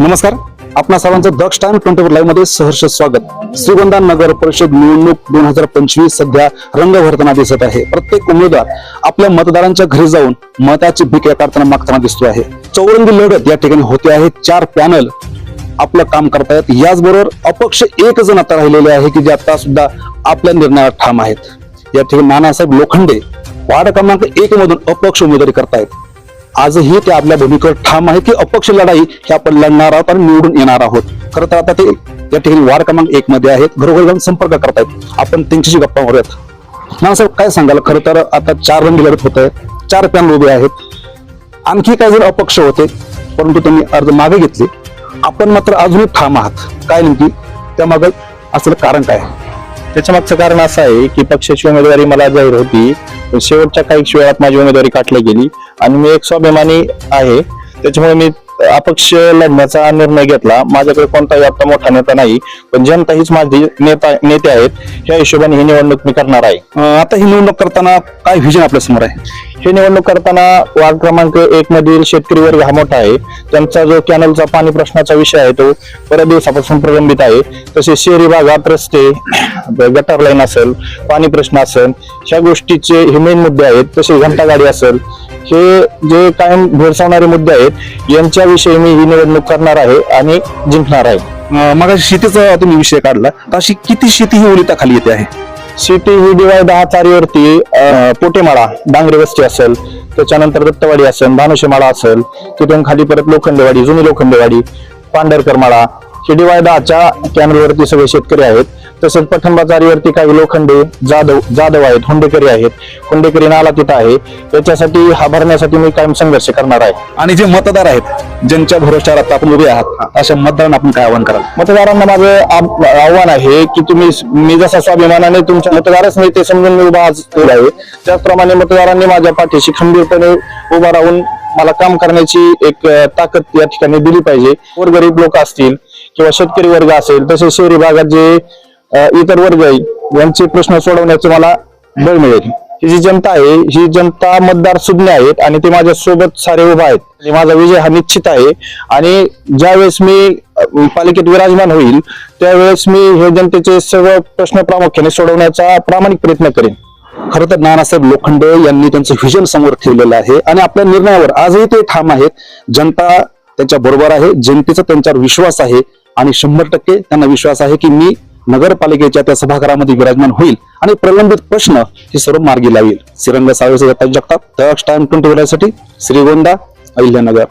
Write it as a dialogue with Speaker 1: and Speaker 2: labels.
Speaker 1: नमस्कार. आपणा सर्वांचं दक्ष टाइम ट्वेंटी फोर लाईव्हमध्ये सहर्ष स्वागत. श्रीगोंदा नगर परिषद निवडणूक दोन हजार पंचवीस सध्या रंग भरताना दिसत आहे. प्रत्येक उमेदवार आपल्या मतदारांच्या घरी जाऊन मताची भीक करताना मागताना दिसतो आहे. चौरंगी लढत या ठिकाणी होते आहे. चार पॅनल आपलं काम करतायत. याचबरोबर अपक्ष एक जण आता राहिलेले आहे की जे आता सुद्धा आपल्या निर्णयात ठाम आहेत. या ठिकाणी नानासाहेब लोखंडे वार्ड क्रमांक एक मधून अपक्ष उमेदवारी करतायत. आजही ते आपल्या भूमिकेवर ठाम आहे की अपक्ष लढाई ही आपण लढणार आहोत आणि निवडून येणार आहोत. खरं तर आता ते या ठिकाणी वार क्रमांक एक मध्ये आहेत. घरोघरी जाऊन संपर्क करतायत. आपण त्यांच्याशी गप्पा मारूयात. नानासाहेब काय सांगाल? खरं तर आता चार रंगी लढत होत आहे चार पॅनल उभे आहेत. आणखी काही जर अपक्ष होते परंतु त्यांनी अर्ज मागे घेतले. आपण मात्र अजूनही ठाम आहात. काय नेमकी? त्यामागं असलं कारण काय?
Speaker 2: त्याच्या मागचं कारण असं आहे की पक्षाची उमेदवारी मला जाहीर होती शेवटच्या काही वेळात माझी उमेदवारी काटली गेली. आणि मी एक स्वाभिमानी आहे त्याच्यामुळे मी अपक्ष लढण्याचा निर्णय घेतला. माझ्याकडे कोणताही आता मोठा नेता नाही पण जनता हीच माझी नेता नेते आहेत. ह्या हिशोबाने ही निवडणूक मी करणार आहे.
Speaker 1: आता ही निवडणूक करताना काय व्हिजन आपल्यासमोर आहे?
Speaker 2: ही निवडणूक करताना वार्ड क्रमांक एक मधील शेतकरी वर्ग हा मोठा आहे. त्यांचा जो कॅनलचा पाणी प्रश्नाचा विषय आहे तो बऱ्याच दिवसापासून प्रलंबित आहे. तसेच शहरी भागात रस्ते गटार लाईन असेल पाणी प्रश्न असेल ह्या गोष्टीचे हे मेन मुद्दे आहेत. तसेच घंटागाडी असेल हे जे कायम भेडसावणारे मुद्दे आहेत यांच्याविषयी मी ही निवडणूक करणार आहे आणि जिंकणार आहे.
Speaker 1: मग शेतीचा तुम्ही विषय काढला तर अशी किती शेती ही ओलिता खाली येते आहे?
Speaker 2: सिटी ही दिवाळी दहा चारीवरती पोटेमाळा डांगरे वस्ती असेल त्याच्यानंतर दत्तवाडी असेल भानुशेमाळा असेल तिथून खाली परत लोखंडेवाडी जुनी लोखंडेवाडी पांढरकर माळा ही दिवाळी दहाच्या कॅनलवरती सगळे शेतकरी आहेत. तसेच पठणबाजारीवरती काही लोखंडे जाधव जाधव आहेत हुंडेकरी आहेत. हुंडेकरी नाला तिथं आहे. याच्यासाठी हा भरण्यासाठी मी कायम संघर्ष करणार आहे.
Speaker 1: आणि जे मतदार आहेत ज्यांच्या भरोश्यावर आता आपण उभे आहात अशा मतदारांना आपण काय आवाहन कराल?
Speaker 2: मतदारांना माझं आव- आव्हान आहे की तुम्ही मी जसा स्वाभिमानाने तुमच्या मतदारच नाही ते समजून मी उभा आज आहे. त्याचप्रमाणे मतदारांनी माझ्या पाठीशी खंबीरपणे उभा राहून मला काम करण्याची एक अ, ताकद या ठिकाणी दिली पाहिजे. गोरगरीब लोक असतील किंवा शेतकरी वर्ग असेल तसेच शहरी भागात जे इतर वर्ग आहे यांचे प्रश्न सोडवण्याचे मला बळ मिळेल. ही जी जनता आहे ही जनता मतदार सुज्ञ आहेत आणि ते माझ्या सोबत सारे उभा आहेत. आणि माझा विजय हा निश्चित आहे. आणि ज्यावेळेस मी पालिकेत विराजमान होईल त्यावेळेस मी हे जनतेचे सर्व प्रश्न प्रामुख्याने सोडवण्याचा प्रामाणिक प्रयत्न करेन.
Speaker 1: खरं तर नानासाहेब लोखंडे यांनी त्यांचं व्हिजन समोर ठेवलेलं आहे आणि आपल्या निर्णयावर आजही ते ठाम आहेत. जनता त्यांच्या बरोबर आहे जनतेचा त्यांच्यावर विश्वास आहे आणि शंभर टक्के त्यांना विश्वास आहे की मी नगरपालिकेच्या त्या सभागृहामध्ये विराजमान होईल आणि प्रलंबित प्रश्न हे सर्व मार्गी लावेल. श्रीरंग सावेसे दत्ता जगताप टाइम ट्वेंटी साठी श्रीगोंदा अहिल्यानगर.